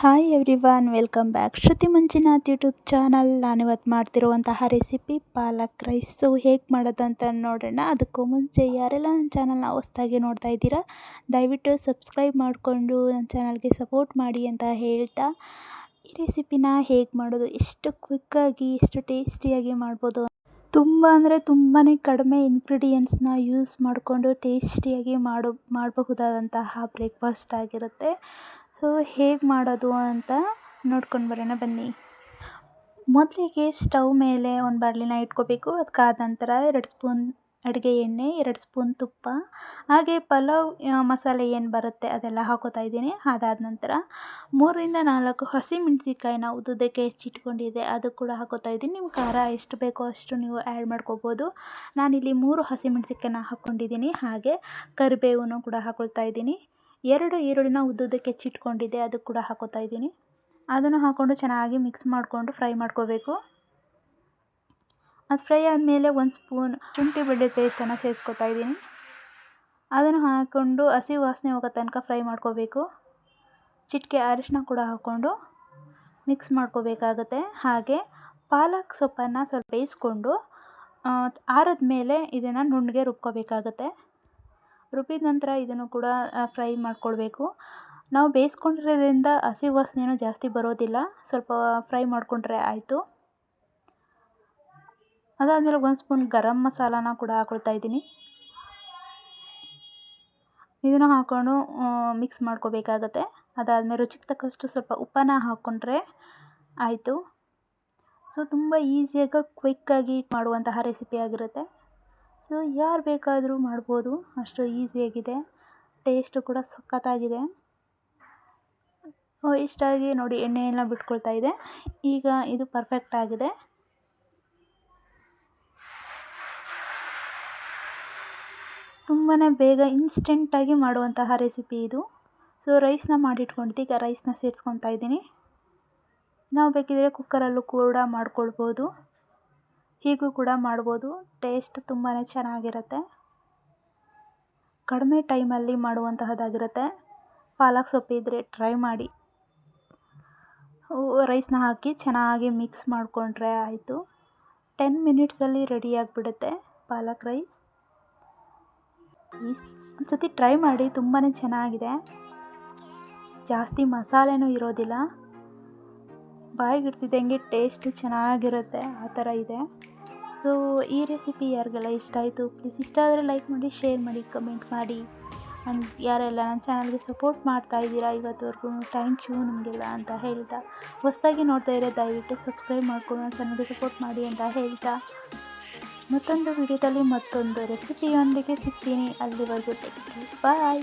Hi everyone welcome back Shruti Manjunath YouTube channel ನಾನಿವತ್ತು ಮಾಡ್ತಿರುವಂತಹ recipe ಪಾಲಕ್ rice ಹೇಗೆ ಮಾಡೋದಂತ ನೋಡೋಣ. ಅದಕ್ಕೂ ಮುಂಚೆ ಯಾರೆಲ್ಲ ನನ್ನ ಚಾನಲ್ನ ಹೊಸ್ದಾಗಿ ನೋಡ್ತಾ ಇದ್ದೀರಾ, ದಯವಿಟ್ಟು ಸಬ್ಸ್ಕ್ರೈಬ್ ಮಾಡಿಕೊಂಡು ನನ್ನ ಚಾನಲ್ಗೆ ಸಪೋರ್ಟ್ ಮಾಡಿ ಅಂತ ಹೇಳ್ತಾ ಈ ರೆಸಿಪಿನ ಹೇಗೆ ಮಾಡೋದು, ಎಷ್ಟು ಕ್ವಿಕ್ಕಾಗಿ ಎಷ್ಟು ಟೇಸ್ಟಿಯಾಗಿ ಮಾಡ್ಬೋದು ತುಂಬ ಅಂದರೆ ತುಂಬಾ ಕಡಿಮೆ ಇಂಗ್ರೀಡಿಯೆಂಟ್ಸ್ನ ಯೂಸ್ ಮಾಡಿಕೊಂಡು ಟೇಸ್ಟಿಯಾಗಿ ಮಾಡೋ, ಮಾಡಬಹುದಾದಂತಹ ಬ್ರೇಕ್ಫಾಸ್ಟ್ ಆಗಿರುತ್ತೆ. ಸೊ ಹೇಗೆ ಮಾಡೋದು ಅಂತ ನೋಡ್ಕೊಂಡು ಬರೋಣ ಬನ್ನಿ. ಮೊದಲಿಗೆ ಸ್ಟವ್ ಮೇಲೆ ಒಂದು ಬಾಣಲಿನ ಇಟ್ಕೋಬೇಕು. ಅದಕ್ಕಾದ ನಂತರ ಎರಡು ಸ್ಪೂನ್ ಅಡುಗೆ ಎಣ್ಣೆ, ಎರಡು ಸ್ಪೂನ್ ತುಪ್ಪ, ಹಾಗೆ ಪಲಾವ್ ಮಸಾಲೆ ಏನು ಬರುತ್ತೆ ಅದೆಲ್ಲ ಹಾಕೋತಾ ಇದ್ದೀನಿ. ಅದಾದ ನಂತರ ಮೂರರಿಂದ ನಾಲ್ಕು ಹಸಿಮೆಣಸಿಕಾಯಿನ ಉದ್ದುದಕ್ಕೆ ಹೆಚ್ಚಿಟ್ಕೊಂಡಿದ್ದೆ ಅದು ಕೂಡ ಹಾಕೋತಾ ಇದ್ದೀನಿ. ನಿಮ್ಮ ಖಾರ ಎಷ್ಟು ಬೇಕೋ ಅಷ್ಟು ನೀವು ಆ್ಯಡ್ ಮಾಡ್ಕೋಬೋದು. ನಾನಿಲ್ಲಿ ಮೂರು ಹಸಿಮೆಣಸಿಕಾಯಿನ ಹಾಕ್ಕೊಂಡಿದ್ದೀನಿ ಹಾಗೆ ಕರಿಬೇವನ್ನು ಕೂಡ ಹಾಕೊಳ್ತಾ ಇದ್ದೀನಿ. ಎರಡು ಈರುಳ್ಳಿನ ಉದ್ದುದ್ದಕ್ಕೆ ಹೆಚ್ಚಿಟ್ಕೊಂಡಿದ್ದೆ ಅದು ಕೂಡ ಹಾಕೋತಾ ಇದ್ದೀನಿ. ಅದನ್ನು ಹಾಕ್ಕೊಂಡು ಚೆನ್ನಾಗಿ ಮಿಕ್ಸ್ ಮಾಡಿಕೊಂಡು ಫ್ರೈ ಮಾಡ್ಕೋಬೇಕು. ಅದು ಫ್ರೈ ಆದಮೇಲೆ ಒಂದು ಸ್ಪೂನ್ ಶುಂಠಿ ಬೆಳ್ಳುಳ್ಳಿ ಪೇಸ್ಟನ್ನು ಸೇರಿಸ್ಕೊತಾ ಇದ್ದೀನಿ. ಅದನ್ನು ಹಾಕ್ಕೊಂಡು ಹಸಿ ವಾಸನೆ ಹೋಗೋ ತನಕ ಫ್ರೈ ಮಾಡ್ಕೋಬೇಕು. ಚಿಟಿಕೆ ಅರಿಶಿನ ಕೂಡ ಹಾಕ್ಕೊಂಡು ಮಿಕ್ಸ್ ಮಾಡ್ಕೋಬೇಕಾಗತ್ತೆ. ಹಾಗೆ ಪಾಲಕ್ ಸೊಪ್ಪನ್ನು ಸ್ವಲ್ಪ ಬೇಯಿಸ್ಕೊಂಡು ಆರದ ಮೇಲೆ ಇದನ್ನು ನುಣ್ಣಗೆ ರುಬ್ಕೋಬೇಕಾಗತ್ತೆ. ರುಬ್ಬಿದ ನಂತರ ಇದನ್ನು ಕೂಡ ಫ್ರೈ ಮಾಡ್ಕೊಳ್ಬೇಕು. ನಾವು ಬೇಯಿಸ್ಕೊಂಡಿರೋದ್ರಿಂದ ಹಸಿ ವಾಸನೆಯೂ ಜಾಸ್ತಿ ಬರೋದಿಲ್ಲ. ಸ್ವಲ್ಪ ಫ್ರೈ ಮಾಡಿಕೊಂಡ್ರೆ ಆಯಿತು. ಅದಾದಮೇಲೆ ಒಂದು ಸ್ಪೂನ್ ಗರಂ ಮಸಾಲಾನ ಕೂಡ ಹಾಕೊಳ್ತಾ ಇದ್ದೀನಿ. ಇದನ್ನು ಹಾಕ್ಕೊಂಡು ಮಿಕ್ಸ್ ಮಾಡ್ಕೋಬೇಕಾಗತ್ತೆ. ಅದಾದಮೇಲೆ ರುಚಿಗೆ ತಕ್ಕಷ್ಟು ಸ್ವಲ್ಪ ಉಪ್ಪನ್ನ ಹಾಕ್ಕೊಂಡ್ರೆ ಆಯಿತು. ಸೊ, ತುಂಬ ಈಸಿಯಾಗಿ, ಕ್ವಿಕ್ಕಾಗಿ ಮಾಡುವಂತಹ ರೆಸಿಪಿ ಆಗಿರುತ್ತೆ. ಸೊ ಯಾರು ಬೇಕಾದರೂ ಮಾಡ್ಬೋದು. ಅಷ್ಟು ಈಸಿಯಾಗಿದೆ ಟೇಸ್ಟು ಕೂಡ ಸಖತ್ತಾಗಿದೆ. ಇಷ್ಟಾಗಿ ನೋಡಿ ಎಣ್ಣೆಯೆಲ್ಲ ಬಿಟ್ಕೊಳ್ತಾ ಇದೆ. ಈಗ ಇದು ಪರ್ಫೆಕ್ಟ್ ಆಗಿದೆ. ತುಂಬಾ ಬೇಗ ಇನ್ಸ್ಟೆಂಟಾಗಿ ಮಾಡುವಂತಹ ರೆಸಿಪಿ ಇದು. ಸೊ ರೈಸ್ನ ಮಾಡಿಟ್ಕೊಂಡಿದ್ದೆ. ಈಗ ರೈಸ್ನ ಸೇರಿಸ್ಕೊತಾ ಇದ್ದೀನಿ. ನಾವು ಬೇಕಿದ್ರೆ ಕುಕ್ಕರಲ್ಲೂ ಕೂಡ ಮಾಡ್ಕೊಳ್ಬೋದು. ಹೀಗೂ ಕೂಡ ಮಾಡ್ಬೋದು. ಟೇಸ್ಟ್ ತುಂಬಾ ಚೆನ್ನಾಗಿರುತ್ತೆ. ಕಡಿಮೆ ಟೈಮಲ್ಲಿ ಮಾಡುವಂತಹದ್ದಾಗಿರುತ್ತೆ. ಪಾಲಕ್ ಸೊಪ್ಪಿದ್ದರೆ ಟ್ರೈ ಮಾಡಿ. ರೈಸ್ನ ಹಾಕಿ ಚೆನ್ನಾಗಿ ಮಿಕ್ಸ್ ಮಾಡಿಕೊಂಡ್ರೆ ಆಯಿತು. ಟೆನ್ ಮಿನಿಟ್ಸಲ್ಲಿ ರೆಡಿಯಾಗಿಬಿಡುತ್ತೆ ಪಾಲಕ್ ರೈಸ್. ಒಂದು ಸತಿ ಟ್ರೈ ಮಾಡಿ ತುಂಬಾ ಚೆನ್ನಾಗಿದೆ. ಜಾಸ್ತಿ ಮಸಾಲೆನೂ ಇರೋದಿಲ್ಲ. ಬಾಯಿಗಿಡ್ತಿದ್ದಂಗೆ ಟೇಸ್ಟ್ ಚೆನ್ನಾಗಿರುತ್ತೆ, ಆ ಥರ ಇದೆ. ಸೊ ಈ ರೆಸಿಪಿ ಯಾರಿಗೆಲ್ಲ ಇಷ್ಟ ಆಯಿತು ಪ್ಲೀಸ್ ಇಷ್ಟ ಆದರೆ ಲೈಕ್ ಮಾಡಿ ಶೇರ್ ಮಾಡಿ ಕಮೆಂಟ್ ಮಾಡಿ. ಆ್ಯಂಡ್ ಯಾರೆಲ್ಲ ನನ್ನ ಚಾನಲ್ಗೆ ಸಪೋರ್ಟ್ ಮಾಡ್ತಾ ಇದ್ದೀರಾ ಇವತ್ತುವರೆಗೂ ಥ್ಯಾಂಕ್ ಯು ನಿಮಗೆಲ್ಲ ಅಂತ ಹೇಳ್ತಾ. ಹೊಸದಾಗಿ ನೋಡ್ತಾ ಇರೋ ದಯವಿಟ್ಟು ಸಬ್ಸ್ಕ್ರೈಬ್ ಮಾಡ್ಕೊಂಡು ನನ್ನ ಚಾನಲ್ಗೆ ಸಪೋರ್ಟ್ ಮಾಡಿ ಅಂತ ಹೇಳ್ತಾ. ಮತ್ತೊಂದು ವಿಡಿಯೋದಲ್ಲಿ ಮತ್ತೊಂದು ರೆಸಿಪಿಯೊಂದಿಗೆ ಸಿಗ್ತೀನಿ. ಅಲ್ಲಿವರೆಗೂ ಟೆಕ್ ಬಾಯ್